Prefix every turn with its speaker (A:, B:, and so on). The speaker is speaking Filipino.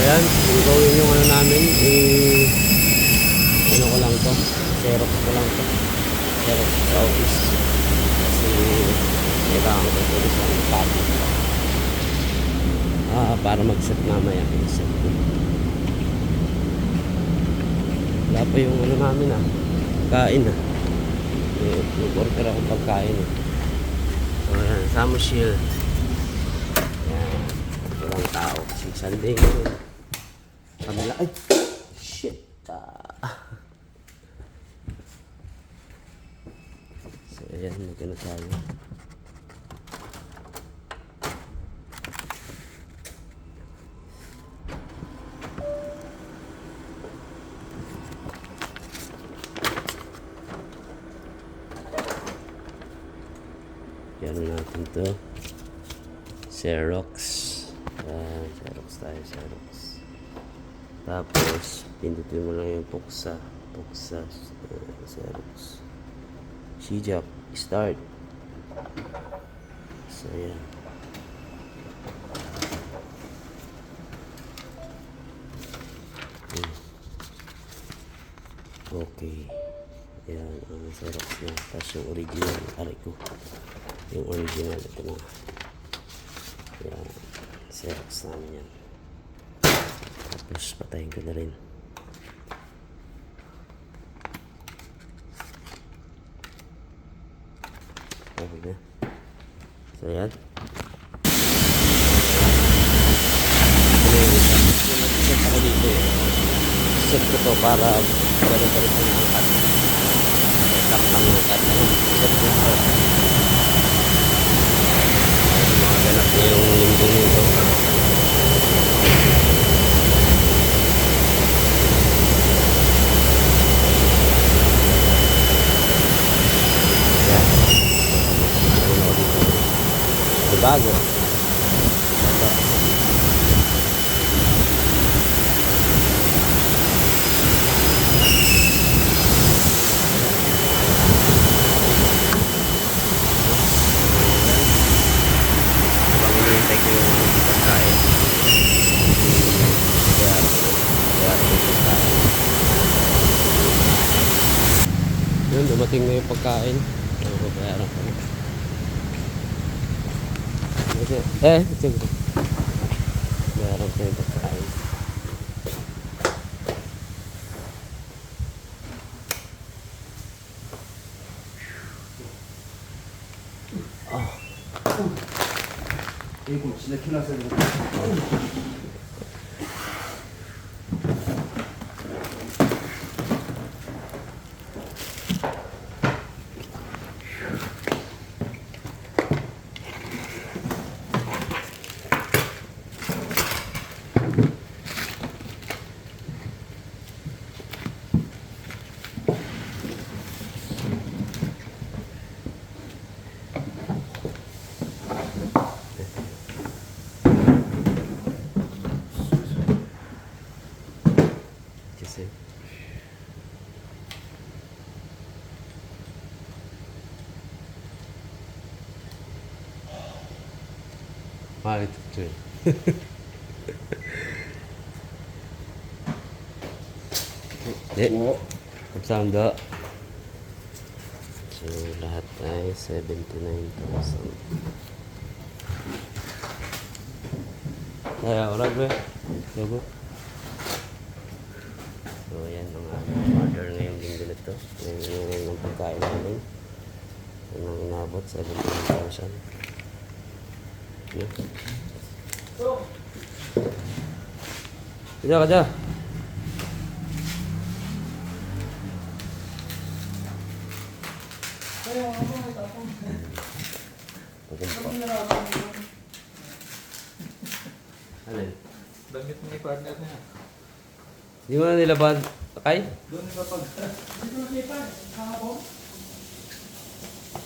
A: ayan, gawin yung ano namin, eh, ano ko lang to, xerox ko lang to, xerox sa office. Kasi, kailangan ko ito sa copy. Ah, para mag-set mamaya, set ko. Wala pa yung ano namin ah, kain ah. Eh, Nag-order ako pagkain eh. Ayan, samushil. Ayan, walang tao kasi Sunday ngayon. Kabila, ay, shit. Ah. So, ayan, magkano tayo. Yan natin to. Xerox. Yan, Xerox tayo, Xerox. Tapos, pindutin mo lang yung puksa. Puksa, uh, Xerox. Shijak, start. So, yan. Okay. Yan, ang Xerox niya. Tapos yung original, aray ko. Yung original, ito na. Yan. Xerox namin yan. Tapos patayin ko na rin. Okay na. So yan. Nag-set ako dito eh. Set ko to para ganun pa rin ang angkat. Cut lang ng cut. Ano? Set ko to. Mga ganap na yung linggo nito. Yan. Ano ako dito? May bago. Ito. Hinihintay ko yung pagkain. Kaya, pagkain. Yun, dumating na yung pagkain. Ano ko 그죠? 네, 이쪽으로. 네, 알았어요. 아.
B: 이거 진짜 큰일
A: 났어요. Ito eh. Hindi. Kapsando. So, lahat ay 79,000. Kaya, oras ba? Logo? So, ayan aming order ngayong linggo na ito. Ngayon ngayon ang pagkain namin. Ang inabot, 17,000. Yan. Kaya, kaya. Pagkumpa. Alin?
B: Damit mo yung partner niya.
A: Di mo na nilabad. Kay?
B: Doon yung kapag...